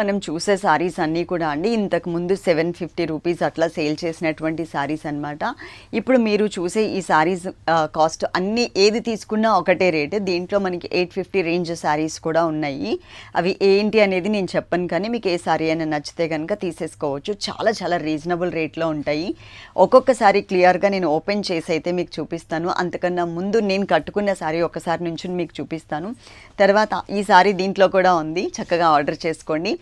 మనం చూసే సారీస్ అన్నీ కూడా అండి. ఇంతకు ముందు సెవెన్ ఫిఫ్టీ రూపీస్ అట్లా సేల్ చేసినటువంటి సారీస్ అన్నమాట. ఇప్పుడు మీరు చూసే ఈ సారీస్ కాస్ట్ అన్నీ ఏది తీసుకున్నా ఒకటే రేటు దీంట్లో మనకి ఎయిట్ ఫిఫ్టీ రేంజ్ సారీస్ కూడా ఉన్నాయి. అవి ఏంటి అనేది నేను చెప్పను కానీ మీకు ఏ సారీ అయినా నచ్చితే కనుక తీసేసుకోవచ్చు. చాలా చాలా రీజనబుల్ రేట్లో ఉంటాయి. ఒక్కొక్క సారీ క్లియర్గా నేను ఓపెన్ చేసి అయితే మీకు చూపిస్తాను. అంతకన్నా ముందు నేను కట్టుకున్న సారీ ఒకసారి నుంచి మీకు చూపిస్తాను. తర్వాత ఈ సారీ దీంట్లో కూడా ఉంది. చక్కగా ఆర్డర్ చేసుకోండి.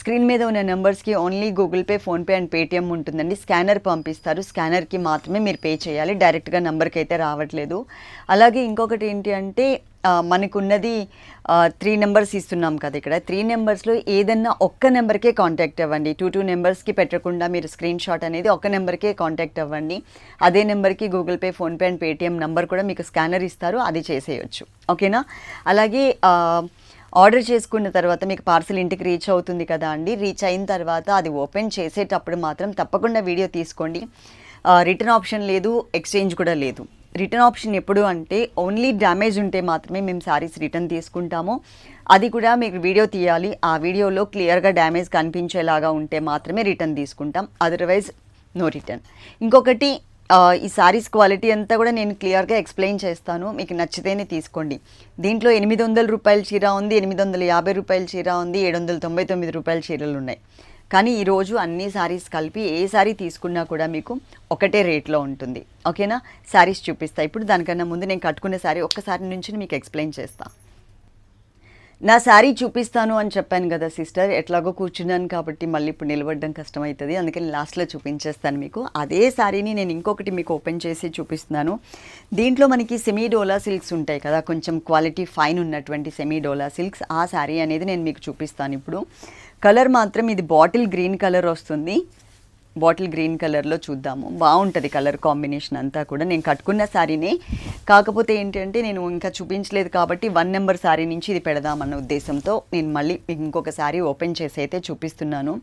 స్క్రీన్ మీద ఉన్న నెంబర్స్కి only Google Pay PhonePe and Paytm ఉంటుందండి. స్కానర్ పంపిస్తారు. స్కానర్కి మాత్రమే మీరు పే చేయాలి. డైరెక్ట్గా నెంబర్కి అయితే రావట్లేదు. అలాగే ఇంకొకటి ఏంటి అంటే మనకున్నది త్రీ నెంబర్స్ ఇస్తున్నాం కదా ఇక్కడ. త్రీ నెంబర్స్లో ఏదన్నా ఒక్క నెంబర్కే కాంటాక్ట్ అవ్వండి. టూ టూ నెంబర్స్కి పెట్టకుండా మీరు స్క్రీన్ షాట్ అనేది ఒక నెంబర్కే కాంటాక్ట్ అవ్వండి. అదే నెంబర్కి Google Pay PhonePe and Paytm number కూడా మీకు స్కానర్ ఇస్తారు. అది చేసేయచ్చు. ఓకేనా? అలాగే ఆర్డర్ చేసుకున్న తర్వాత మీకు పార్సిల్ ఇంటికి రీచ్ అవుతుంది కదా అండి. రీచ్ అయిన తర్వాత అది ఓపెన్ చేసేటప్పుడు మాత్రం తప్పకుండా వీడియో తీసుకోండి. రిటర్న్ ఆప్షన్ లేదు ఎక్స్చేంజ్ కూడా లేదు. రిటర్న్ ఆప్షన్ ఎప్పుడు అంటే ఓన్లీ డ్యామేజ్ ఉంటే మాత్రమే మేము శారీస్ రిటర్న్ తీసుకుంటాము. అది కూడా మీకు వీడియో తీయాలి. ఆ వీడియోలో క్లియర్గా డ్యామేజ్ కనిపించేలాగా ఉంటే మాత్రమే రిటర్న్ తీసుకుంటాం. అదర్వైజ్ నో రిటర్న్ ఇంకొకటి ఈ సారీస్ క్వాలిటీ అంతా కూడా నేను క్లియర్గా ఎక్స్ప్లెయిన్ చేస్తాను. మీకు నచ్చితేనే తీసుకోండి. దీంట్లో ఎనిమిది వందల రూపాయల చీర ఉంది ఎనిమిది వందల యాభై రూపాయల చీర ఉంది ఏడు వందల తొంభై తొమ్మిది రూపాయల చీరలు ఉన్నాయి. కానీ ఈరోజు అన్ని శారీస్ కలిపి ఏ సారీ తీసుకున్నా కూడా మీకు ఒకటే రేట్లో ఉంటుంది. ఓకేనా? శారీస్ చూపిస్తా. ఇప్పుడు దానికన్నా ముందు నేను కట్టుకునే శారీ ఒక్కసారి నుంచి మీకు ఎక్స్ప్లెయిన్ చేస్తాను నా శారీ చూపిస్తాను అని చెప్పాను కదా సిస్టర్. ఎట్లాగో కూర్చున్నాను కాబట్టి మళ్ళీ ఇప్పుడు నిలబడడం కష్టమవుతుంది అందుకని లాస్ట్లో చూపించేస్తాను మీకు. అదే శారీని నేను ఇంకొకటి మీకు ఓపెన్ చేసి చూపిస్తున్నాను. దీంట్లో మనకి సెమీ డోలా సిల్క్స్ ఉంటాయి కదా కొంచెం క్వాలిటీ ఫైన్ ఉన్నటువంటి సెమీ డోలా సిల్క్స్. ఆ శారీ అనేది నేను మీకు చూపిస్తాను ఇప్పుడు. కలర్ మాత్రం ఇది బాటిల్ గ్రీన్ కలర్ వస్తుంది. బాటిల్ గ్రీన్ కలర్లో చూద్దాము. బాగుంటుంది కలర్ కాంబినేషన్ అంతా కూడా. నేను కట్టుకున్న శారీనే. కాకపోతే ఏంటంటే నేను ఇంకా చూపించలేదు కాబట్టి వన్ నెంబర్ శారీ నుంచి ఇది పెడదామన్న ఉద్దేశంతో నేను మళ్ళీ మీకు ఇంకొక శారీ ఓపెన్ చేసి అయితే చూపిస్తున్నాను.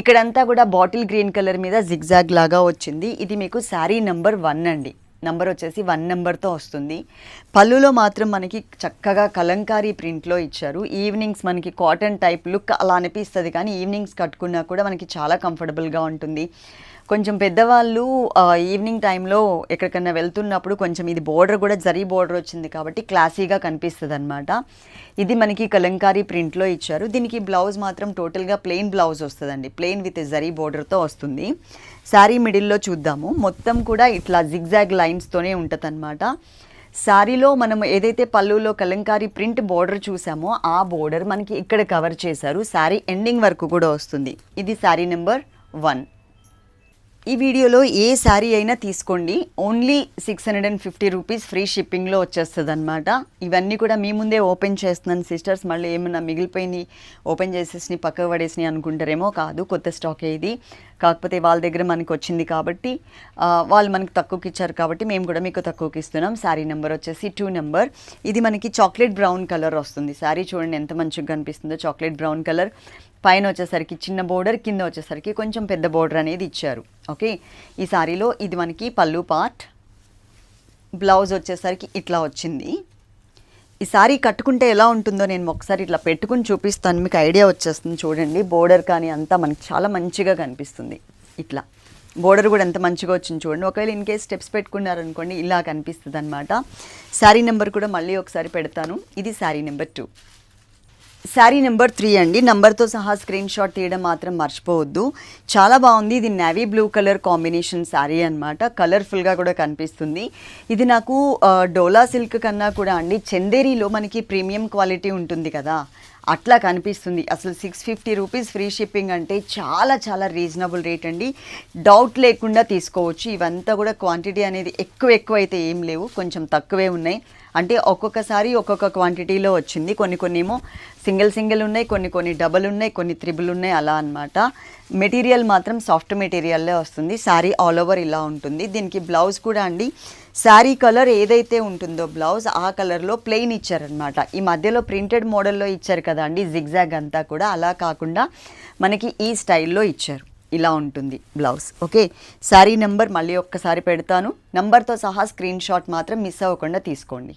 ఇక్కడంతా కూడా బాటిల్ గ్రీన్ కలర్ మీద జిగ్జాగ్ లాగా వచ్చింది. ఇది మీకు శారీ నెంబర్ వన్ అండి. నంబర్ వచ్చేసి వన్ నెంబర్తో వస్తుంది. పళ్ళులో మాత్రం మనకి చక్కగా కలంకారీ ప్రింట్లో ఇచ్చారు. ఈవినింగ్స్ మనకి కాటన్ టైప్ లుక్ అలా అనిపిస్తుంది కానీ ఈవినింగ్స్ కట్టుకున్నా కూడా మనకి చాలా కంఫర్టబుల్గా ఉంటుంది. కొంచెం పెద్దవాళ్ళు ఈవినింగ్ టైంలో ఎక్కడికన్నా వెళ్తున్నప్పుడు కొంచెం ఇది బోర్డర్ కూడా జరీ బోర్డర్ వచ్చింది కాబట్టి క్లాసీగా కనిపిస్తుంది అనమాట ఇది మనకి కలంకారీ ప్రింట్లో ఇచ్చారు. దీనికి బ్లౌజ్ మాత్రం టోటల్గా ప్లెయిన్ బ్లౌజ్ వస్తుందండి. ప్లెయిన్ విత్ జరీ బోర్డర్తో వస్తుంది. శారీ మిడిల్లో చూద్దాము. మొత్తం కూడా ఇట్లా జిగ్జాగ్ లైన్స్తోనే ఉంటుంది శారీలో మనం ఏదైతే పళ్ళులో కలంకారీ ప్రింట్ బోర్డర్ చూసామో ఆ బోర్డర్ మనకి ఇక్కడ కవర్ చేశారు. శారీ ఎండింగ్ వరకు కూడా వస్తుంది. ఇది శారీ నెంబర్ వన్ ఈ వీడియోలో ఏ శారీ అయినా తీసుకోండి. Only six hundred and fifty rupees free షిప్పింగ్లో వచ్చేస్తుంది అనమాట ఇవన్నీ కూడా మీ ముందే ఓపెన్ చేస్తున్నాను సిస్టర్స్ మళ్ళీ ఏమన్నా మిగిలిపోయినాయి ఓపెన్ చేసేసి పక్కకు పడేసినాయి అనుకుంటారేమో కాదు కొత్త స్టాకే ఇది. కాకపోతే వాళ్ళ దగ్గర మనకు వచ్చింది కాబట్టి వాళ్ళు మనకి తక్కువకి ఇచ్చారు కాబట్టి మేము కూడా మీకు తక్కువకి ఇస్తున్నాం. శారీ నెంబర్ వచ్చేసి టూ నెంబర్ ఇది మనకి చాక్లెట్ బ్రౌన్ కలర్ వస్తుంది. శారీ చూడండి ఎంత మంచిగా కనిపిస్తుందో. చాక్లెట్ బ్రౌన్ కలర్ పైన వచ్చేసరికి చిన్న బోర్డర్ కింద వచ్చేసరికి కొంచెం పెద్ద బోర్డర్ అనేది ఇచ్చారు. ఓకే? ఈ సారీలో ఇది మనకి పళ్ళు పార్ట్ బ్లౌజ్ వచ్చేసరికి ఇట్లా వచ్చింది. ఈ సారీ కట్టుకుంటే ఎలా ఉంటుందో నేను ఒకసారి ఇట్లా పెట్టుకుని చూపిస్తాను. మీకు ఐడియా వచ్చేస్తుంది చూడండి. బోర్డర్ కానీ అంతా మనకి చాలా మంచిగా కనిపిస్తుంది. ఇట్లా. బోర్డర్ కూడా ఎంత మంచిగా వచ్చింది చూడండి. ఒకవేళ ఇన్ కేస్ స్టెప్స్ పెట్టుకున్నారనుకోండి ఇలా కనిపిస్తుంది అనమాట శారీ నెంబర్ కూడా మళ్ళీ ఒకసారి పెడతాను. ఇది sari number two. Sari number three అండి. నంబర్తో సహా స్క్రీన్ షాట్ తీయడం మాత్రం మర్చిపోవద్దు. చాలా బాగుంది. ఇది navy blue colour combination sari అనమాట కలర్ఫుల్గా కూడా కనిపిస్తుంది. ఇది నాకు డోలా సిల్క్ కన్నా కూడా అండి. చందేరీలో మనకి ప్రీమియం క్వాలిటీ ఉంటుంది కదా. అట్లా కనిపిస్తుంది. అసలు six fifty rupees free shipping అంటే చాలా చాలా రీజనబుల్ రేట్ అండి. డౌట్ లేకుండా తీసుకోవచ్చు. ఇవంతా కూడా క్వాంటిటీ అనేది ఎక్కువ ఎక్కువ అయితే ఏం లేవు. కొంచెం తక్కువే ఉన్నాయి. అంటే ఒక్కొక్కసారి ఒక్కొక్క క్వాంటిటీలో వచ్చింది. కొన్ని కొన్ని ఏమో సింగిల్ సింగిల్ ఉన్నాయి కొన్ని కొన్ని డబల్ ఉన్నాయి కొన్ని త్రిబుల్ ఉన్నాయి అలా అన్నమాట. మెటీరియల్ మాత్రం సాఫ్ట్ మెటీరియల్లే వస్తుంది. శారీ ఆల్ ఓవర్ ఇలా ఉంటుంది. దీనికి బ్లౌజ్ కూడా అండి. శారీ కలర్ ఏదైతే ఉంటుందో బ్లౌజ్ ఆ కలర్లో ప్లెయిన్ ఇచ్చారనమాట ఈ మధ్యలో ప్రింటెడ్ మోడల్లో ఇచ్చారు కదా అండి జిగ్జాగ్ అంతా కూడా. అలా కాకుండా మనకి ఈ స్టైల్లో ఇచ్చారు. ఇలా ఉంటుంది బ్లౌజ్. ఓకే? శారీ నెంబర్ మళ్ళీ ఒక్కసారి పెడతాను. నంబర్తో సహా స్క్రీన్ షాట్ మాత్రం మిస్ అవ్వకుండా తీసుకోండి.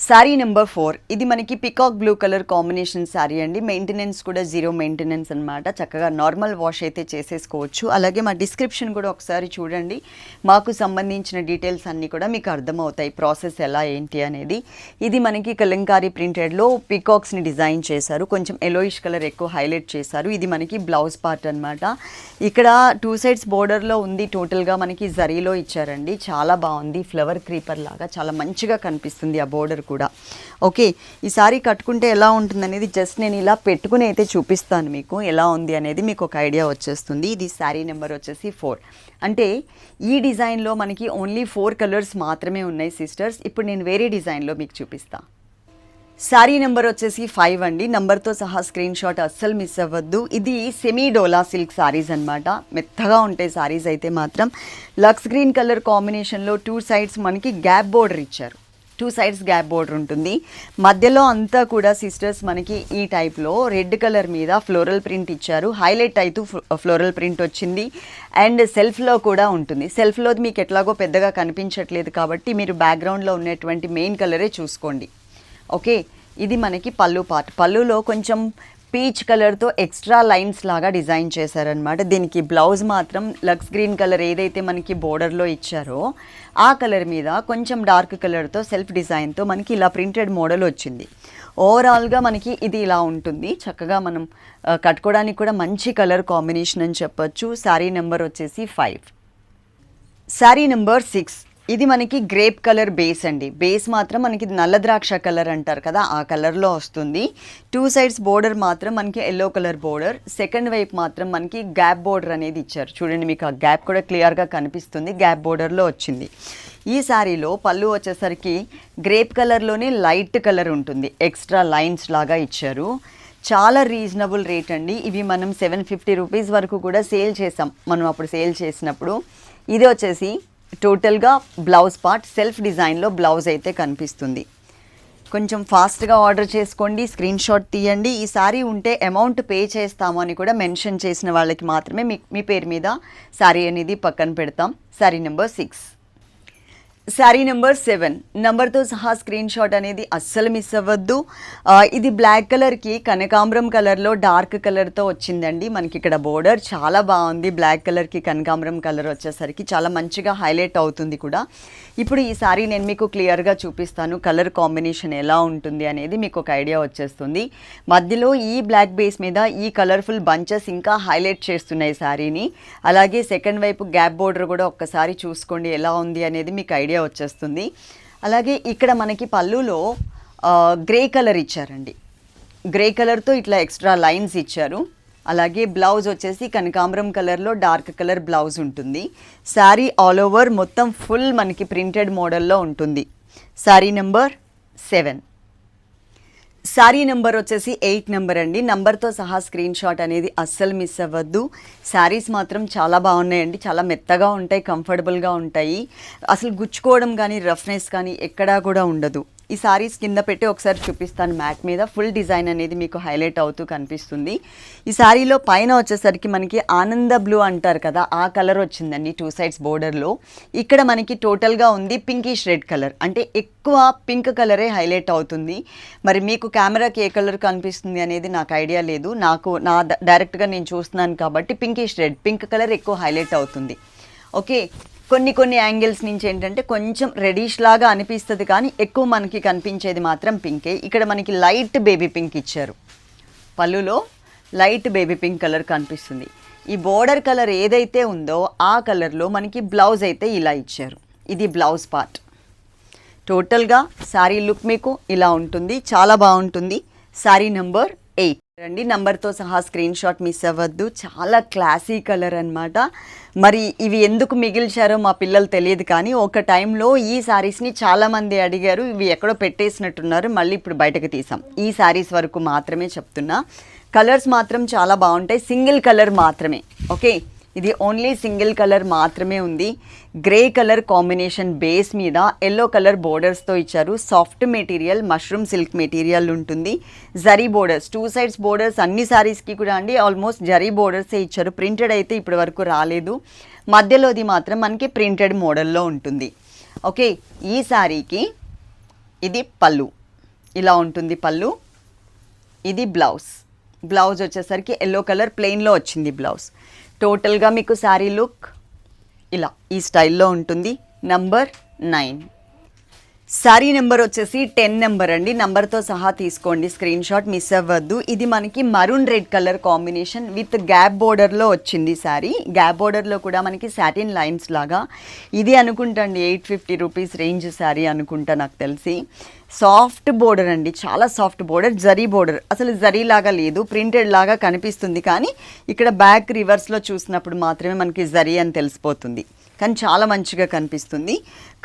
శారీ నెంబర్ ఫోర్ ఇది మనకి peacock blue colour combination sari అండి. మెయింటెనెన్స్ కూడా జీరో మెయింటెనెన్స్ అన్నమాట. చక్కగా నార్మల్ వాష్ అయితే చేసేసుకోవచ్చు. అలాగే మా డిస్క్రిప్షన్ కూడా ఒకసారి చూడండి. మాకు సంబంధించిన డీటెయిల్స్ అన్నీ కూడా మీకు అర్థమవుతాయి. ప్రాసెస్ ఎలా ఏంటి అనేది. ఇది మనకి కలంకారీ ప్రింటెడ్లో పికాక్స్ని డిజైన్ చేశారు. కొంచెం ఎలోయిష్ కలర్ ఎక్కువ హైలైట్ చేశారు. ఇది మనకి బ్లౌజ్ పార్ట్ అన్నమాట. ఇక్కడ టూ సైడ్స్ బోర్డర్లో ఉంది. టోటల్గా మనకి జరీలో ఇచ్చారండి. చాలా బాగుంది. ఫ్లవర్ క్రీపర్ లాగా చాలా మంచిగా కనిపిస్తుంది ఆ బోర్డర్ కూడా. ఓకే ఈ సారీ కట్టుకుంటే ఎలా ఉంటుంది అనేది జస్ట్ నేను ఇలా పెట్టుకుని అయితే చూపిస్తాను మీకు ఎలా ఉంది అనేది మీకు ఒక ఐడియా వచ్చేస్తుంది. ఇది శారీ నెంబర్ వచ్చేసి ఫోర్. అంటే ఈ డిజైన్లో మనకి ఓన్లీ ఫోర్ కలర్స్ మాత్రమే ఉన్నాయి సిస్టర్స్. ఇప్పుడు నేను వేరే డిజైన్లో మీకు చూపిస్తాను శారీ నెంబర్ వచ్చేసి ఫైవ్ అండి. నంబర్తో సహా స్క్రీన్ షాట్ అస్సలు మిస్ అవ్వద్దు. ఇది సెమీ డోలా సిల్క్ సారీస్ అన్నమాట. మెత్తగా ఉంటాయి సారీస్ అయితే మాత్రం. లక్స్ గ్రీన్ కలర్ కాంబినేషన్లో టూ సైడ్స్ మనకి గ్యాప్ బోర్డర్ ఇచ్చారు. టూ సైడ్స్ గ్యాప్ బోర్డర్ ఉంటుంది. మధ్యలో అంతా కూడా సిస్టర్స్ మనకి ఈ టైప్లో రెడ్ కలర్ మీద ఫ్లోరల్ ప్రింట్ ఇచ్చారు. హైలైట్ అవుతూ ఫ్లోరల్ ప్రింట్ వచ్చింది. అండ్ సెల్ఫ్లో కూడా ఉంటుంది. సెల్ఫ్లో మీకు ఎట్లాగో పెద్దగా కనిపించట్లేదు కాబట్టి మీరు బ్యాక్గ్రౌండ్లో ఉన్నటువంటి మెయిన్ కలరే చూసుకోండి. ఓకే? ఇది మనకి పళ్ళు పార్ట్. పళ్ళులో కొంచెం పీచ్ కలర్తో ఎక్స్ట్రా లైన్స్ లాగా డిజైన్ చేశారనమాట దీనికి బ్లౌజ్ మాత్రం లక్స్ గ్రీన్ కలర్ ఏదైతే మనకి బోర్డర్లో ఇచ్చారో ఆ కలర్ మీద కొంచెం డార్క్ కలర్తో సెల్ఫ్ డిజైన్తో మనకి ఇలా ప్రింటెడ్ మోడల్ వచ్చింది. ఓవరాల్గా మనకి ఇది ఇలా ఉంటుంది. చక్కగా మనం కట్టుకోవడానికి కూడా మంచి కలర్ కాంబినేషన్ అని చెప్పొచ్చు. శారీ నెంబర్ వచ్చేసి ఫైవ్ శారీ నెంబర్ సిక్స్ ఇది మనకి గ్రేప్ కలర్ బేస్ అండి. బేస్ మాత్రం మనకి నల్ల ద్రాక్ష కలర్ అంటారు కదా ఆ కలర్లో వస్తుంది. టూ సైడ్స్ బోర్డర్ మాత్రం మనకి ఎల్లో కలర్ బోర్డర్. సెకండ్ వైపు మాత్రం మనకి గ్యాప్ బోర్డర్ అనేది ఇచ్చారు. చూడండి మీకు ఆ గ్యాప్ కూడా క్లియర్గా కనిపిస్తుంది. గ్యాప్ బోర్డర్లో వచ్చింది. ఈ శారీలో పళ్ళు వచ్చేసరికి గ్రేప్ కలర్లోనే లైట్ కలర్ ఉంటుంది. ఎక్స్ట్రా లైన్స్ లాగా ఇచ్చారు. చాలా రీజనబుల్ రేట్ అండి. ఇవి మనం సెవెన్ ఫిఫ్టీ రూపీస్ వరకు కూడా సేల్ చేసాం. మనం అప్పుడు సేల్ చేసినప్పుడు. ఇది వచ్చేసి టోటల్గా బ్లౌజ్ పార్ట్ సెల్ఫ్ డిజైన్లో బ్లౌజ్ అయితే కనిపిస్తుంది. కొంచెం ఫాస్ట్గా ఆర్డర్ చేసుకోండి స్క్రీన్ షాట్ తీయండి. ఈ సారీ ఉంటే అమౌంట్ పే చేస్తాము అని కూడా మెన్షన్ చేసిన వాళ్ళకి మాత్రమే మీ మీ పేరు మీద శారీ అనేది పక్కన పెడతాం. Sari number six. Sari number seven నెంబర్తో సహా స్క్రీన్ షాట్ అనేది అస్సలు మిస్ అవ్వద్దు. ఇది బ్లాక్ కలర్కి కనకాంబరం కలర్లో డార్క్ కలర్తో వచ్చిందండి. మనకి ఇక్కడ బోర్డర్ చాలా బాగుంది. బ్లాక్ కలర్కి కనకాంబరం కలర్ వచ్చేసరికి చాలా మంచిగా హైలైట్ అవుతుంది కూడా. ఇప్పుడు ఈ సారీ నేను మీకు క్లియర్గా చూపిస్తాను. కలర్ కాంబినేషన్ ఎలా ఉంటుంది అనేది మీకు ఒక ఐడియా వచ్చేస్తుంది. మధ్యలో ఈ బ్లాక్ బేస్ మీద ఈ కలర్ఫుల్ బంచెస్ ఇంకా హైలైట్ చేస్తున్నాయి శారీని. అలాగే సెకండ్ వైపు గ్యాప్ బోర్డర్ కూడా ఒక్కసారి చూసుకోండి ఎలా ఉంది అనేది మీకు ఐడియా వచ్చేస్తుంది. అలాగే ఇక్కడ మనకి పళ్ళులో గ్రే కలర్ ఇచ్చారండి. గ్రే కలర్తో ఇట్లా ఎక్స్ట్రా లైన్స్ ఇచ్చారు. అలాగే బ్లౌజ్ వచ్చేసి కనకాంబరం కలర్లో డార్క్ కలర్ బ్లౌజ్ ఉంటుంది. శారీ ఆల్ ఓవర్ మొత్తం ఫుల్ మనకి ప్రింటెడ్ మోడల్లో ఉంటుంది. Sari number seven. Sari number వచ్చేసి ఎయిట్ నెంబర్ అండి. నంబర్తో సహా స్క్రీన్ షాట్ అనేది అస్సలు మిస్ అవ్వద్దు. శారీస్ మాత్రం చాలా బాగున్నాయండి. చాలా మెత్తగా ఉంటాయి కంఫర్టబుల్గా ఉంటాయి. అసలు గుచ్చుకోవడం కానీ రఫ్నెస్ కానీ ఎక్కడా కూడా ఉండదు. ఈ సారీస్ కింద పెట్టి ఒకసారి చూపిస్తాను మ్యాట్ మీద. ఫుల్ డిజైన్ అనేది మీకు హైలైట్ అవుతూ కనిపిస్తుంది. ఈ సారీలో పైన వచ్చేసరికి మనకి ఆనంద బ్లూ అంటారు కదా ఆ కలర్ వచ్చిందండి టూ సైడ్స్ బోర్డర్లో ఇక్కడ మనకి టోటల్గా ఉంది పింకిష్ రెడ్ కలర్ అంటే ఎక్కువ పింక్ కలరే హైలైట్ అవుతుంది. మరి మీకు కెమెరాకి ఏ కలర్ కనిపిస్తుంది అనేది నాకు ఐడియా లేదు. నాకు నా ద- డైరెక్ట్గా నేను చూస్తున్నాను కాబట్టి పింకిష్ రెడ్ పింక్ కలర్ ఎక్కువ హైలైట్ అవుతుంది. ఓకే కొన్ని కొన్ని యాంగిల్స్ నుంచి ఏంటంటే కొంచెం రెడీష్ లాగా అనిపిస్తుంది కానీ ఎక్కువ మనకి కనిపించేది మాత్రం పింకే. ఇక్కడ మనకి లైట్ బేబీ పింక్ ఇచ్చారు. పళ్ళులో లైట్ బేబీ పింక్ కలర్ కనిపిస్తుంది. ఈ బోర్డర్ కలర్ ఏదైతే ఉందో ఆ కలర్లో మనకి బ్లౌజ్ అయితే ఇలా ఇచ్చారు. ఇది బ్లౌజ్ పార్ట్. టోటల్గా శారీ లుక్ మీకు ఇలా ఉంటుంది. చాలా బాగుంటుంది. Sari number eight. రండి. నంబర్తో సహా స్క్రీన్ షాట్ మిస్ అవ్వద్దు. చాలా క్లాసీ కలర్ అన్నమాట. మరి ఇవి ఎందుకు మిగిల్చారో మా పిల్లలు తెలియదు కానీ ఒక టైంలో ఈ శారీస్ని చాలామంది అడిగారు. ఇవి ఎక్కడో పెట్టేసినట్టున్నారు. మళ్ళీ ఇప్పుడు బయటకు తీసాం. ఈ శారీస్ వరకు మాత్రమే చెప్తున్నా. కలర్స్ మాత్రం చాలా బాగుంటాయి. సింగిల్ కలర్ మాత్రమే. ఓకే? ఇది ఓన్లీ సింగిల్ కలర్ మాత్రమే ఉంది. గ్రే కలర్ కాంబినేషన్ బేస్ మీద ఎల్లో కలర్ బోర్డర్స్తో ఇచ్చారు. Soft material mushroom silk material ఉంటుంది. Zari borders two sides borders అన్ని శారీస్కి కూడా అండి. ఆల్మోస్ట్ జరీ బోర్డర్సే ఇచ్చారు. ప్రింటెడ్ అయితే ఇప్పటి వరకు రాలేదు. మధ్యలోది మాత్రం మనకి ప్రింటెడ్ మోడల్లో ఉంటుంది. ఓకే ఈ శారీకి ఇది పళ్ళు. ఇలా ఉంటుంది పళ్ళు. ఇది బ్లౌజ్ బ్లౌజ్ వచ్చేసరికి ఎల్లో కలర్ ప్లెయిన్లో వచ్చింది బ్లౌజ్ టోటల్గా మీకు శారీ లుక్ ఇలా ఈ స్టైల్లో ఉంటుంది. నంబర్ నైన్ శారీ నెంబర్ వచ్చేసి టెన్ నెంబర్ అండి. నంబర్తో సహా తీసుకోండి. స్క్రీన్ షాట్ మిస్ అవ్వద్దు. ఇది మనకి maroon red colour combination with gap బోర్డర్లో వచ్చింది శారీ గ్యాప్ బోర్డర్లో కూడా మనకి సాటిన్ లైన్స్ లాగా. ఇది అనుకుంటండి eight fifty rupees range sari అనుకుంటా నాకు తెలిసి. సాఫ్ట్ బోర్డర్ అండి. చాలా సాఫ్ట్ బోర్డర్ జరీ బోర్డర్ అసలు జరీ లాగా లేదు. ప్రింటెడ్ లాగా కనిపిస్తుంది. కానీ ఇక్కడ బ్యాక్ రివర్స్లో చూసినప్పుడు మాత్రమే మనకి జరీ అని తెలిసిపోతుంది. కానీ చాలా మంచిగా కనిపిస్తుంది.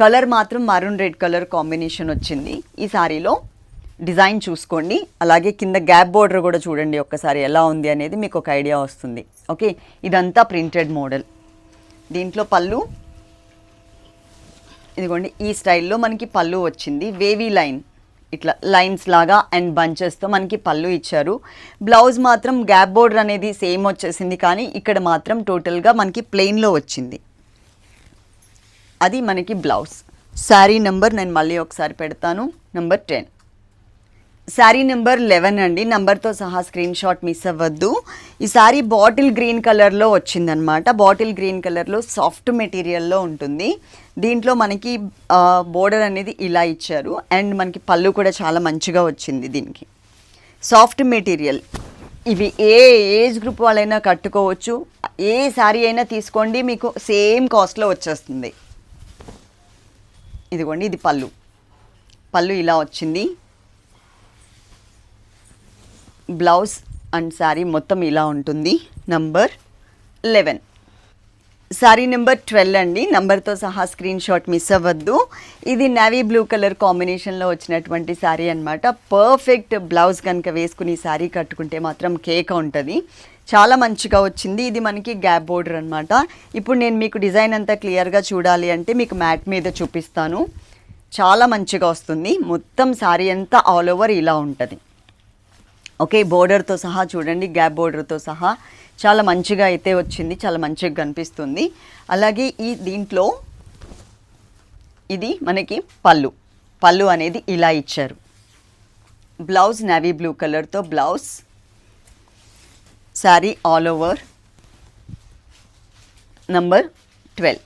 కలర్ మాత్రం మరూన్ రెడ్ కలర్ కాంబినేషన్ వచ్చింది. ఈ శారీలో డిజైన్ చూసుకోండి. అలాగే కింద గ్యాప్ బోర్డర్ కూడా చూడండి ఒక్కసారి ఎలా ఉంది అనేది మీకు ఒక ఐడియా వస్తుంది. ఓకే ఇదంతా ప్రింటెడ్ మోడల్ దీంట్లో పళ్ళు. ఇదిగోండి ఈ స్టైల్లో మనకి పళ్ళు వచ్చింది. వేవీ లైన్ ఇట్లా లైన్స్ లాగా అండ్ బంచెస్తో మనకి పళ్ళు ఇచ్చారు. బ్లౌజ్ మాత్రం గ్యాప్ బోర్డర్ అనేది సేమ్ వచ్చేసింది. కానీ ఇక్కడ మాత్రం టోటల్గా మనకి ప్లెయిన్లో వచ్చింది. అది మనకి బ్లౌజ్. శారీ నెంబర్ నేను మళ్ళీ ఒకసారి పెడతాను. Number ten. Sari number eleven అండి. నెంబర్తో సహా స్క్రీన్ షాట్ మిస్ అవ్వద్దు. ఈ శారీ బాటిల్ గ్రీన్ కలర్లో వచ్చిందనమాట. బాటిల్ గ్రీన్ కలర్లో సాఫ్ట్ మెటీరియల్లో ఉంటుంది. దీంట్లో మనకి బోర్డర్ అనేది ఇలా ఇచ్చారు. అండ్ మనకి పళ్ళు కూడా చాలా మంచిగా వచ్చింది దీనికి. Soft material. ఇవి ఏ ఏజ్ గ్రూప్ వాళ్ళైనా కట్టుకోవచ్చు. ఏ శారీ అయినా తీసుకోండి మీకు సేమ్ కాస్ట్లో వచ్చేస్తుంది. ఇదిగోండి ఇది పళ్ళు. పళ్ళు ఇలా వచ్చింది. బ్లౌజ్ అండ్ శారీ మొత్తం ఇలా ఉంటుంది. Number eleven sari number twelve అండి. నంబర్తో సహా స్క్రీన్ షాట్ మిస్ అవ్వద్దు. ఇది నావీ బ్లూ కలర్ కాంబినేషన్లో వచ్చినటువంటి శారీ అనమాట పర్ఫెక్ట్ బ్లౌజ్ కనుక వేసుకుని శారీ కట్టుకుంటే మాత్రం కేక్ ఉంటుంది. చాలా మంచిగా వచ్చింది. ఇది మనకి గ్యాప్ బోర్డర్ అనమాట ఇప్పుడు నేను మీకు డిజైన్ అంతా క్లియర్గా చూడాలి అంటే మీకు మ్యాట్ మీద చూపిస్తాను. చాలా మంచిగా వస్తుంది. మొత్తం శారీ అంతా ఆల్ ఓవర్ ఇలా ఉంటుంది. ఓకే బోర్డర్తో సహా చూడండి. గ్యాప్ బోర్డర్తో సహా చాలా మంచిగా అయితే వచ్చింది చాలా మంచిగా కనిపిస్తుంది. అలాగే ఈ దీంట్లో ఇది మనకి పళ్ళు. పళ్ళు అనేది ఇలా ఇచ్చారు. బ్లౌజ్ నావీ బ్లూ కలర్తో blouse. Sari all over. Number twelve.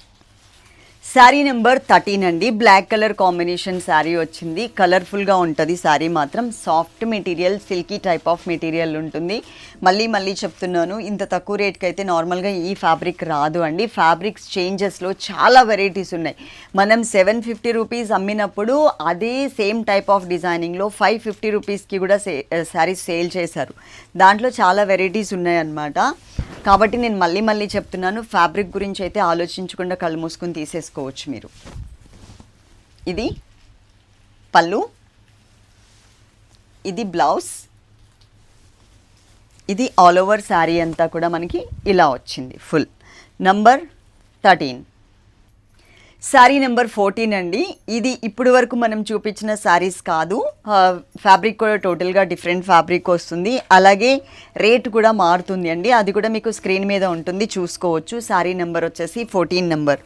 Sari number thirteen అండి. బ్లాక్ కలర్ కాంబినేషన్ శారీ వచ్చింది. కలర్ఫుల్గా ఉంటుంది శారీ మాత్రం. Soft material silky type of material ఉంటుంది. మళ్ళీ మళ్ళీ చెప్తున్నాను ఇంత తక్కువ రేట్కి అయితే నార్మల్గా ఈ ఫ్యాబ్రిక్ రాదు అండి. ఫ్యాబ్రిక్స్ చేంజెస్లో చాలా వెరైటీస్ ఉన్నాయి. మనం సెవెన్ ఫిఫ్టీ రూపీస్ అమ్మినప్పుడు అదే సేమ్ టైప్ ఆఫ్ డిజైనింగ్లో ఫైవ్ ఫిఫ్టీ రూపీస్కి కూడా సే శారీస్ సేల్ చేశారు. దాంట్లో చాలా వెరైటీస్ ఉన్నాయన్నమాట. కాబట్టి నేను మళ్ళీ మళ్ళీ చెప్తున్నాను ఫ్యాబ్రిక్ గురించి అయితే ఆలోచించకుండా కళ్ళు మూసుకొని తీసేసుకోవచ్చు మీరు. ఇది పళ్ళు ఇది బ్లౌజ్ ఇది ఆల్ ఓవర్ శారీ అంతా కూడా మనకి ఇలా వచ్చింది full number thirteen sari number fourteen అండి. ఇది ఇప్పుడు వరకు మనం చూపించిన శారీస్ కాదు. ఫ్యాబ్రిక్ కూడా టోటల్గా డిఫరెంట్ ఫ్యాబ్రిక్ వస్తుంది. అలాగే రేట్ కూడా మారుతుంది అండి. అది కూడా మీకు స్క్రీన్ మీద ఉంటుంది. చూసుకోవచ్చు. శారీ నెంబర్ వచ్చేసి ఫోర్టీన్ నెంబర్.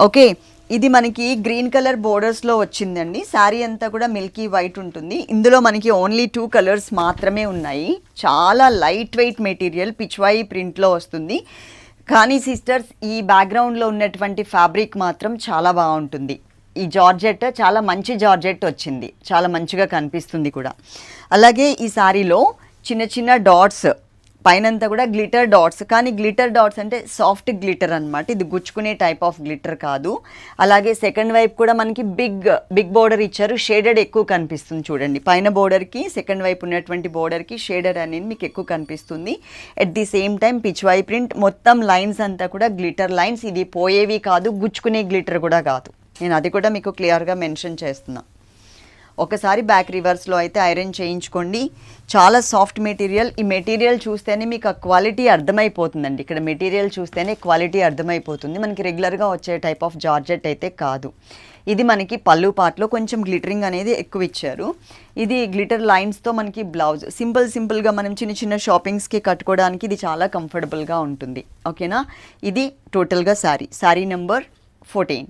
ఓకే. ఇది మనకి గ్రీన్ కలర్ బోర్డర్స్లో వచ్చిందండి. శారీ అంతా కూడా మిల్కీ వైట్ ఉంటుంది. ఇందులో మనకి ఓన్లీ టూ కలర్స్ మాత్రమే ఉన్నాయి. చాలా లైట్ వెయిట్ మెటీరియల్ పిచ్వాయి ప్రింట్లో వస్తుంది. కానీ సిస్టర్స్ ఈ బ్యాక్గ్రౌండ్లో ఉన్నటువంటి ఫ్యాబ్రిక్ మాత్రం చాలా బాగుంటుంది. ఈ జార్జెట్ చాలా మంచి జార్జెట్ వచ్చింది. చాలా మంచిగా కనిపిస్తుంది కూడా. అలాగే ఈ శారీలో చిన్న చిన్న డాట్స్ పైనంతా కూడా గ్లిటర్ డాట్స్ కానీ గ్లిటర్ డాట్స్ అంటే సాఫ్ట్ గ్లిటర్ అనమాట ఇది గుచ్చుకునే టైప్ ఆఫ్ గ్లిటర్ కాదు. అలాగే సెకండ్ వైపు కూడా మనకి బిగ్ బిగ్ బోర్డర్ ఇచ్చారు. షేడెడ్ ఎక్కువ కనిపిస్తుంది చూడండి. పైన బోర్డర్కి సెకండ్ వైపు ఉన్నటువంటి బోర్డర్కి షేడెడ్ అనేది మీకు ఎక్కువ కనిపిస్తుంది. At the same time Pichwai print మొత్తం లైన్స్ అంతా కూడా గ్లిటర్ లైన్స్ ఇది పోయేవి కాదు గుచ్చుకునే గ్లిటర్ కూడా కాదు. నేను అది కూడా మీకు క్లియర్గా మెన్షన్ చేస్తున్నాను ఒకసారి బ్యాక్ రివర్స్లో అయితే ఐరన్ చేయించుకోండి. చాలా సాఫ్ట్ మెటీరియల్. ఈ మెటీరియల్ చూస్తేనే మీకు ఆ క్వాలిటీ అర్థమైపోతుందండి. ఇక్కడ మెటీరియల్ చూస్తేనే క్వాలిటీ అర్థమైపోతుంది. మనకి రెగ్యులర్గా వచ్చే టైప్ ఆఫ్ జార్జెట్ అయితే కాదు. ఇది మనకి పళ్ళు పాటలో కొంచెం గ్లిటరింగ్ అనేది ఎక్కువ ఇచ్చారు ఇది గ్లిటర్ లైన్స్తో మనకి బ్లౌజ్ సింపుల్ సింపుల్గా మనం చిన్న చిన్న షాపింగ్స్కి కట్టుకోవడానికి ఇది చాలా కంఫర్టబుల్గా ఉంటుంది. ఓకేనా ఇది టోటల్గా sari sari number fourteen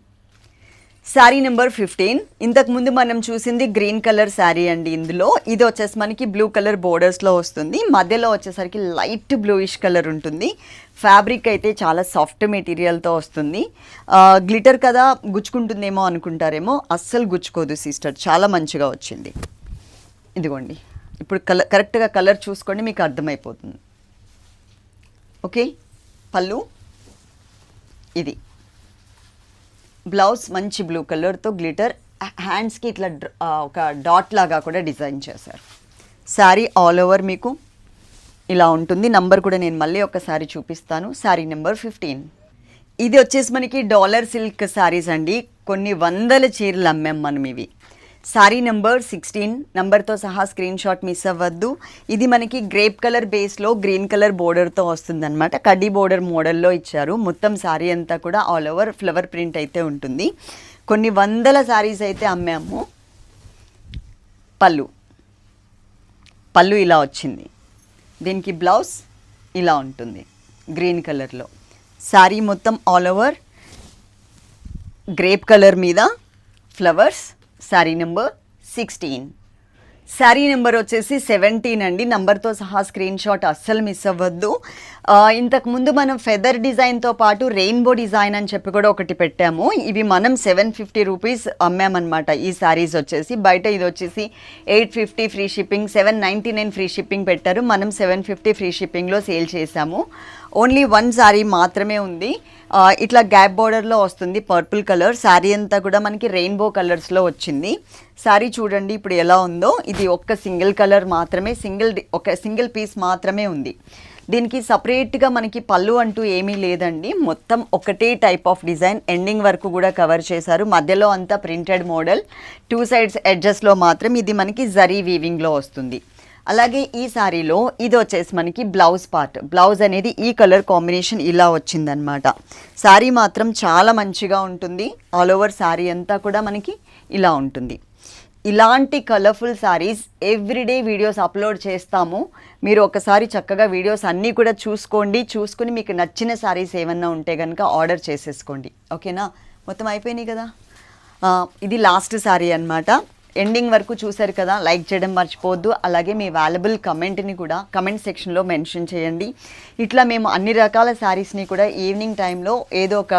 sari number fifteen ఇంతకు ముందు మనం చూసింది గ్రీన్ కలర్ శారీ అండి ఇందులో. ఇది వచ్చేసి మనకి బ్లూ కలర్ బోర్డర్స్లో వస్తుంది. మధ్యలో వచ్చేసరికి లైట్ బ్లూయిష్ కలర్ ఉంటుంది. ఫ్యాబ్రిక్ అయితే చాలా సాఫ్ట్ మెటీరియల్తో వస్తుంది. గ్లిటర్ కదా గుచ్చుకుంటుందేమో అనుకుంటారేమో. అస్సలు గుచ్చుకోదు సిస్టర్ చాలా మంచిగా వచ్చింది. ఇదిగోండి. ఇప్పుడు కలర్ కరెక్ట్గా కలర్ చూసుకోండి మీకు అర్థమైపోతుంది. ఓకే పళ్ళు? ఇది. బ్లౌజ్ మంచి బ్లూ కలర్తో గ్లిటర్ హ్యాండ్స్కి ఇట్లా ఒక డాట్ లాగా కూడా డిజైన్ చేశారు. శారీ ఆల్ ఓవర్ మీకు ఇలా ఉంటుంది. నంబర్ కూడా నేను మళ్ళీ ఒకసారి చూపిస్తాను. Sari number fifteen. ఇది వచ్చేసి మనకి డాలర్ సిల్క్ శారీస్ అండి. కొన్ని వందల చీరలు అమ్మాం మనం ఇవి. Sari number sixteen. నంబర్తో సహా స్క్రీన్ షాట్ మిస్ అవ్వద్దు. ఇది మనకి గ్రేప్ కలర్ బేస్లో గ్రీన్ కలర్ బోర్డర్తో వస్తుందన్నమాట. కడ్డీ బోర్డర్ మోడల్లో ఇచ్చారు. మొత్తం శారీ అంతా కూడా ఆల్ ఓవర్ ఫ్లవర్ ప్రింట్ అయితే ఉంటుంది. కొన్ని వందల శారీస్ అయితే అమ్మాము. పళ్ళు. పళ్ళు ఇలా వచ్చింది. దీనికి బ్లౌజ్ ఇలా ఉంటుంది. గ్రీన్ కలర్లో. శారీ మొత్తం ఆల్ ఓవర్ గ్రేప్ కలర్ మీద flowers sari number sixteen sari number వచ్చేసి సెవెంటీన్ అండి. నంబర్తో సహా స్క్రీన్ షాట్ అస్సలు మిస్ అవ్వద్దు. ఇంతకుముందు ఇంతకు ముందు మనం ఫెదర్ డిజైన్తో పాటు రెయిన్బో డిజైన్ అని చెప్పి కూడా ఒకటి పెట్టాము. ఇవి మనం సెవెన్ ఫిఫ్టీ రూపీస్ అమ్మామన్నమాట ఈ శారీస్ వచ్చేసి. బయట ఇది వచ్చేసి eight fifty free shipping seven ninety nine free shipping పెట్టారు. మనం సెవెన్ ఫిఫ్టీ ఫ్రీ షిప్పింగ్లో సేల్ చేశాము. ఓన్లీ వన్ శారీ మాత్రమే ఉంది. ఇట్లా గ్యాప్ బార్డర్లో వస్తుంది పర్పుల్ కలర్. శారీ అంతా కూడా మనకి రెయిన్బో కలర్స్లో వచ్చింది. శారీ చూడండి ఇప్పుడు ఎలా ఉందో. ఇది ఒక్క సింగిల్ కలర్ మాత్రమే సింగిల్ ఒక సింగిల్ పీస్ మాత్రమే ఉంది. దీనికి సపరేట్గా మనకి పళ్ళు అంటూ ఏమీ లేదండి. మొత్తం ఒకటే టైప్ ఆఫ్ డిజైన్ ఎండింగ్ వరకు కూడా కవర్ చేశారు. మధ్యలో అంతా ప్రింటెడ్ మోడల్. టూ సైడ్స్ ఎడ్జెస్లో మాత్రం ఇది మనకి జరీ వీవింగ్లో వస్తుంది. అలాగే ఈ శారీలో ఇది వచ్చేసి మనకి బ్లౌజ్ పార్ట్. బ్లౌజ్ అనేది ఈ కలర్ కాంబినేషన్ ఇలా వచ్చిందనమాట శారీ మాత్రం చాలా మంచిగా ఉంటుంది. ఆల్ ఓవర్ శారీ అంతా కూడా మనకి ఇలా ఉంటుంది. ఇలాంటి colourful sarees everyday videos upload చేస్తాము. మీరు ఒకసారి చక్కగా వీడియోస్ అన్నీ కూడా చూసుకోండి. చూసుకుని మీకు నచ్చిన శారీస్ ఏమన్నా ఉంటే కనుక ఆర్డర్ చేసేసుకోండి. ఓకేనా మొత్తం అయిపోయినాయి కదా? ఇది లాస్ట్ శారీ అన్నమాట. ఎండింగ్ వరకు చూశారు కదా లైక్ చేయడం మర్చిపోవద్దు. అలాగే మీ వాల్యుబుల్ కమెంట్ని కూడా కమెంట్ సెక్షన్లో మెన్షన్ చేయండి. ఇట్లా మేము అన్ని రకాల శారీస్ని కూడా ఈవినింగ్ టైంలో ఏదో ఒక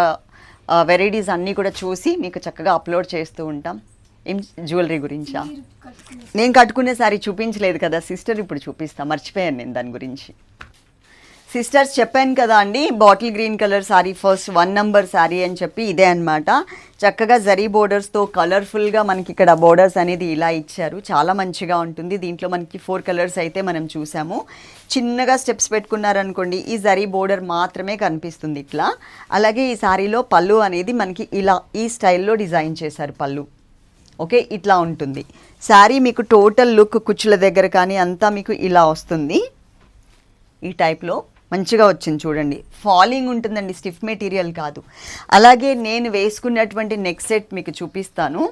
వెరైటీస్ అన్నీ కూడా చూసి మీకు చక్కగా అప్లోడ్ చేస్తూ ఉంటాం. ఏం జ్యువెలరీ గురించా? నేను కట్టుకునే శారీ చూపించలేదు కదా సిస్టర్ ఇప్పుడు చూపిస్తా. మర్చిపోయాను నేను దాని గురించి. సిస్టర్స్ చెప్పాను కదా అండి bottle green colour sari first one number sari అని చెప్పి ఇదే అన్నమాట. చక్కగా జరీ బోర్డర్స్తో కలర్ఫుల్గా మనకి ఇక్కడ బోర్డర్స్ అనేది ఇలా ఇచ్చారు. చాలా మంచిగా ఉంటుంది. దీంట్లో మనకి ఫోర్ కలర్స్ అయితే మనం చూసాము. చిన్నగా స్టెప్స్ పెట్టుకున్నారనుకోండి ఈ జరీ బోర్డర్ మాత్రమే కనిపిస్తుంది ఇట్లా. అలాగే ఈ శారీలో పళ్ళు అనేది మనకి ఇలా ఈ స్టైల్లో డిజైన్ చేశారు పళ్ళు. ఓకే ఇట్లా ఉంటుంది. శారీ మీకు టోటల్ లుక్ కుచ్చుల దగ్గర కానీ అంతా మీకు ఇలా వస్తుంది. ఈ టైప్లో మంచిగా వచ్చింది చూడండి. ఫాలింగ్ ఉంటుందండి స్టిఫ్ మెటీరియల్ కాదు. అలాగే నేను వేసుకున్నటువంటి నెక్ సెట్ మీకు చూపిస్తాను.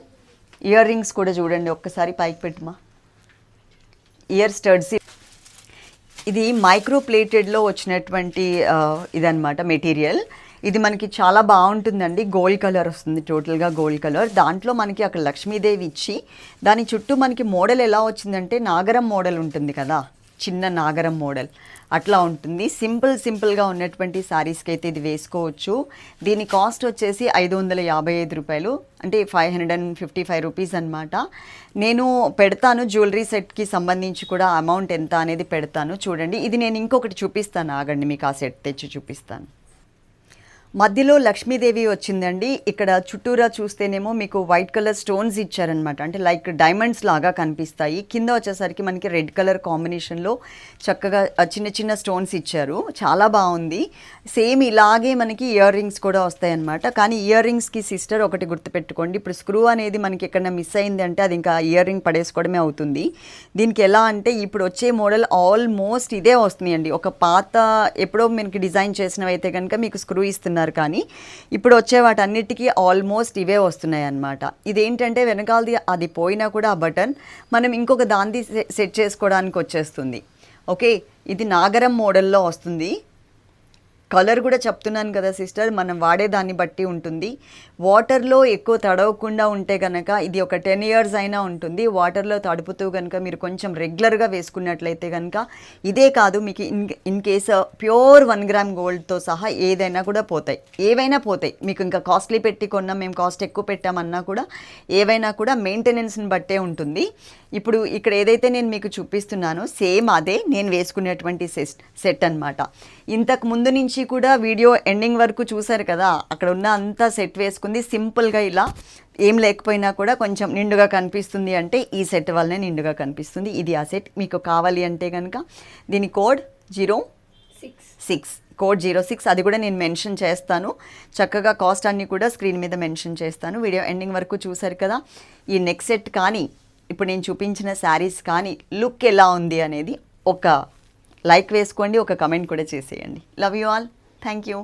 ఇయర్ రింగ్స్ కూడా చూడండి ఒక్కసారి పైకి పెట్టుమా? ఇయర్ స్టడ్స్ ఇది మైక్రో ప్లేటెడ్లో వచ్చినటువంటి ఇదనమాట మెటీరియల్ ఇది మనకి చాలా బాగుంటుందండి గోల్డ్ కలర్ వస్తుంది టోటల్గా గోల్డ్ కలర్ దాంట్లో మనకి అక్కడ లక్ష్మీదేవి ఇచ్చి దాని చుట్టూ మనకి మోడల్ ఎలా వచ్చిందంటే నాగరం మోడల్ ఉంటుంది కదా చిన్న నాగరం మోడల్. అట్లా ఉంటుంది. సింపుల్ సింపుల్గా ఉన్నటువంటి శారీస్కి అయితే ఇది వేసుకోవచ్చు. దీని కాస్ట్ వచ్చేసి ఐదు వందల యాభై ఐదు రూపాయలు. అంటే five hundred and fifty five rupees అనమాట నేను పెడతాను జ్యువెలరీ సెట్కి సంబంధించి కూడా అమౌంట్ ఎంత అనేది పెడతాను. చూడండి. ఇది నేను ఇంకొకటి చూపిస్తాను. ఆగండి మీకు ఆ సెట్ తెచ్చి చూపిస్తాను. మధ్యలో లక్ష్మీదేవి వచ్చిందండి. ఇక్కడ చుట్టూరా చూస్తేనేమో మీకు వైట్ కలర్ స్టోన్స్ ఇచ్చారనమాట అంటే లైక్ డైమండ్స్ లాగా కనిపిస్తాయి. కింద వచ్చేసరికి మనకి రెడ్ కలర్ కాంబినేషన్లో చక్కగా చిన్న చిన్న స్టోన్స్ ఇచ్చారు. చాలా బాగుంది. సేమ్ ఇలాగే మనకి ఇయర్ రింగ్స్ కూడా వస్తాయన్నమాట. కానీ ఇయర్ రింగ్స్కి సిస్టర్ ఒకటి గుర్తుపెట్టుకోండి. ఇప్పుడు స్క్రూ అనేది మనకి ఎక్కడ మిస్ అయింది అంటే అది ఇంకా ఇయర్ రింగ్ పడేసుకోవడమే అవుతుంది. దీనికి ఎలా అంటే ఇప్పుడు వచ్చే మోడల్ ఆల్మోస్ట్ ఇదే వస్తుంది అండి ఒక పాత ఎప్పుడో మీకు డిజైన్ చేసినవి అయితే కనుక మీకు స్క్రూ ఇస్తున్నారు. కానీ ఇప్పుడు వచ్చే వాటన్నిటికీ ఆల్మోస్ట్ ఇవే వస్తున్నాయి అన్నమాట. ఇదేంటంటే వెనకాలది అది పోయినా కూడా ఆ బటన్ మనం ఇంకొక దాన్ని సెట్ చేసుకోవడానికి వచ్చేస్తుంది. ఓకే? ఇది నాగరం మోడల్లో వస్తుంది. కలర్ కూడా చెప్తున్నాను కదా సిస్టర్. మనం వాడే దాన్ని బట్టి ఉంటుంది. వాటర్లో ఎక్కువ తడవకుండా ఉంటే కనుక ఇది ఒక టెన్ ఇయర్స్ అయినా ఉంటుంది. వాటర్లో తడుపుతూ కనుక మీరు కొంచెం రెగ్యులర్గా వేసుకున్నట్లయితే కనుక ఇదే కాదు మీకు in in case pure one gram గోల్డ్తో సహా ఏదైనా కూడా పోతాయి. ఏవైనా పోతాయి. మీకు ఇంకా కాస్ట్లీ పెట్టి కొన్నాం మేము కాస్ట్ ఎక్కువ పెట్టామన్నా కూడా ఏవైనా కూడా మెయింటెనెన్స్ని బట్టే ఉంటుంది. ఇప్పుడు ఇక్కడ ఏదైతే నేను మీకు చూపిస్తున్నానో సేమ్ అదే నేను వేసుకునేటువంటి సెట్ సెట్ అనమాట ఇంతకు ముందు నుంచి కూడా వీడియో ఎండింగ్ వరకు చూశారు కదా అక్కడ ఉన్న అంతా సెట్ వేసుకుంది. సింపుల్గా ఇలా ఏం లేకపోయినా కూడా కొంచెం నిండుగా కనిపిస్తుంది అంటే ఈ సెట్ వల్లనే నిండుగా కనిపిస్తుంది. ఇది ఆ సెట్. మీకు కావాలి అంటే కనుక దీని code zero six. Six. Code zero six. అది కూడా నేను మెన్షన్ చేస్తాను. చక్కగా కాస్ట్ అన్ని కూడా స్క్రీన్ మీద మెన్షన్ చేస్తాను. వీడియో ఎండింగ్ వరకు చూసారు కదా. ఈ నెక్ సెట్ కానీ ఇప్పుడు నేను చూపించిన శారీస్ కానీ లుక్ ఎలా ఉంది అనేది ఒక లైక్ వేసుకోండి ఒక కమెంట్ కూడా చేసేయండి. Love you all thank you